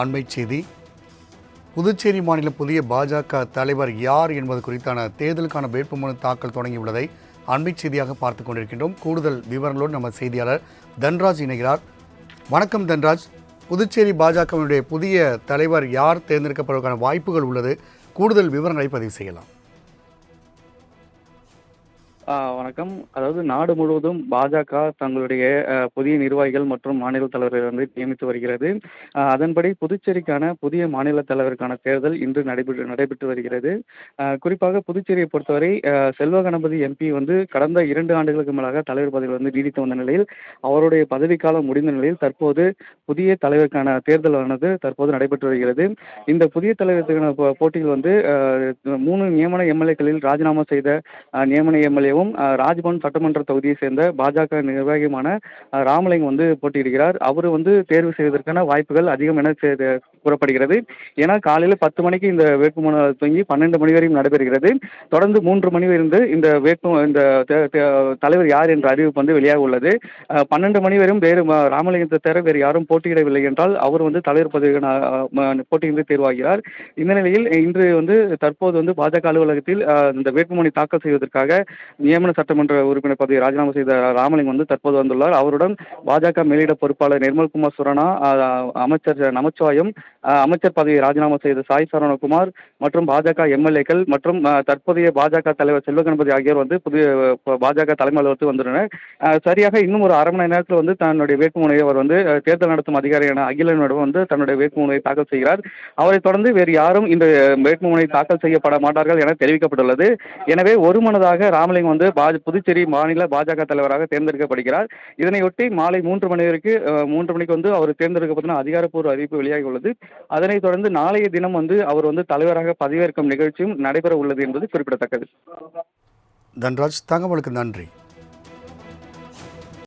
அண்மை செய்தி. புதுச்சேரி மாநில புதிய பாஜக தலைவர் யார் என்பது குறித்தான தேர்தலுக்கான வேட்புமனு தாக்கல் தொடங்கியுள்ளதை அண்மை செய்தியாக பார்த்து கொண்டிருக்கின்றோம். கூடுதல் விவரங்களோடு நம்ம செய்தியாளர் தன்ராஜ் இணைகிறார். வணக்கம் தன்ராஜ். புதுச்சேரி பாஜகவினுடைய புதிய தலைவர் யார் தேர்ந்தெடுக்கப்படுவதற்கான வாய்ப்புகள் உள்ளது. கூடுதல் விவரங்களை பதிவு செய்யலாம். வணக்கம். அதாவது நாடு முழுவதும் பாஜக தங்களுடைய புதிய நிர்வாகிகள் மற்றும் மாநில தலைவர்களை வந்து நியமித்து வருகிறது. அதன்படி புதுச்சேரிக்கான புதிய மாநில தலைவருக்கான தேர்தல் இன்று நடைபெற்று நடைபெற்று வருகிறது. குறிப்பாக புதுச்சேரியை பொறுத்தவரை செல்வ கணபதி எம்பி வந்து கடந்த இரண்டு ஆண்டுகளுக்கு மேலாக தலைவர் பதவியில் வந்து நீடித்து வந்த நிலையில் அவருடைய பதவிக்காலம் முடிந்த நிலையில் தற்போது புதிய தலைவருக்கான தேர்தலானது தற்போது நடைபெற்று வருகிறது. இந்த புதிய தலைவருக்கான போட்டியில் வந்து மூணு நியமன எம்எல்ஏக்களில் ராஜினாமா செய்த நியமன எம்எல்ஏ எம்எல்ஏவும் ராஜ்பவன் சட்டமன்ற தொகுதியை சேர்ந்த பாஜக நிர்வாகியுமான அஹ், ராமலிங்கம் வந்து போட்டியிடுகிறார். அவர் வந்து தேர்வு செய்வதற்கான வாய்ப்புகள் அதிகம் என கூறப்படுகிறது. ஏன்னா காலையில் பத்து மணிக்கு இந்த வேட்புமனு தொங்கி பன்னெண்டு மணி வரையும் நடைபெறுகிறது. தொடர்ந்து மூன்று மணி இருந்து இந்த வேட்பு இந்த தலைவர் யார் என்ற அறிவிப்பு வந்து வெளியாக உள்ளது. பன்னெண்டு மணி வரையும் வேறு ராமலிங்கத்தை தவிர வேறு யாரும் போட்டியிடவில்லை என்றால் அவர் வந்து தலைவர் பதவிக்கான போட்டியின்றி தேர்வாகிறார். இந்த நிலையில் இன்று வந்து தற்போது வந்து பாஜக அலுவலகத்தில் இந்த வேட்புமனு தாக்கல் செய்வதற்காக நியமன சட்டமன்ற உறுப்பினர் பதவியை ராஜினாமா செய்த ராமலிங்கம் வந்து தற்போது வந்துள்ளார். அவருடன் பாஜக மேலிட பொறுப்பாளர் நிர்மல்குமார் சுரானா அமைச்சர் நமச்சிவாயம் அமைச்சர் பதவியை ராஜினாமா செய்த சாய் சரவணகுமார் மற்றும் பாஜக எம்எல்ஏக்கள் மற்றும் தற்போதைய பாஜக தலைவர் செல்வ கணபதி ஆகியோர் வந்து புதிய பாஜக தலைமை அலுவலகத்துக்கு வந்துள்ளனர். சரியாக இன்னும் ஒரு அரை மணி நேரத்தில் வந்து தன்னுடைய வேட்புமனுவை அவர் வந்து தேர்தல் நடத்தும் அதிகாரியான அகிலனிடம் வந்து தன்னுடைய வேட்புமனுவை தாக்கல் செய்கிறார். அவரைத் தொடர்ந்து வேறு யாரும் இந்த வேட்புமனுவை தாக்கல் செய்யப்பட மாட்டார்கள் என தெரிவிக்கப்பட்டுள்ளது. எனவே ஒருமனதாக ராமலிங்கம் வந்து பாஜ புதுச்சேரி மாநில பாஜக தலைவராக தேர்ந்தெடுக்கப்படுகிறார். இதனையொட்டி மாலை மூன்று மணி வரைக்கும் மூன்று மணிக்கு வந்து அவர் தேர்ந்தெடுக்கப்பட்ட அதிகாரப்பூர்வ அறிவிப்பு வெளியாகி உள்ளது. அதனைத் தொடர்ந்து நாளைய தினம் வந்து அவர் வந்து தலைவராக பதவியேற்கும் நிகழ்ச்சியும் நடைபெற உள்ளது என்பது குறிப்பிடத்தக்கது. தன்ராஜ் தகவலுக்கு நன்றி.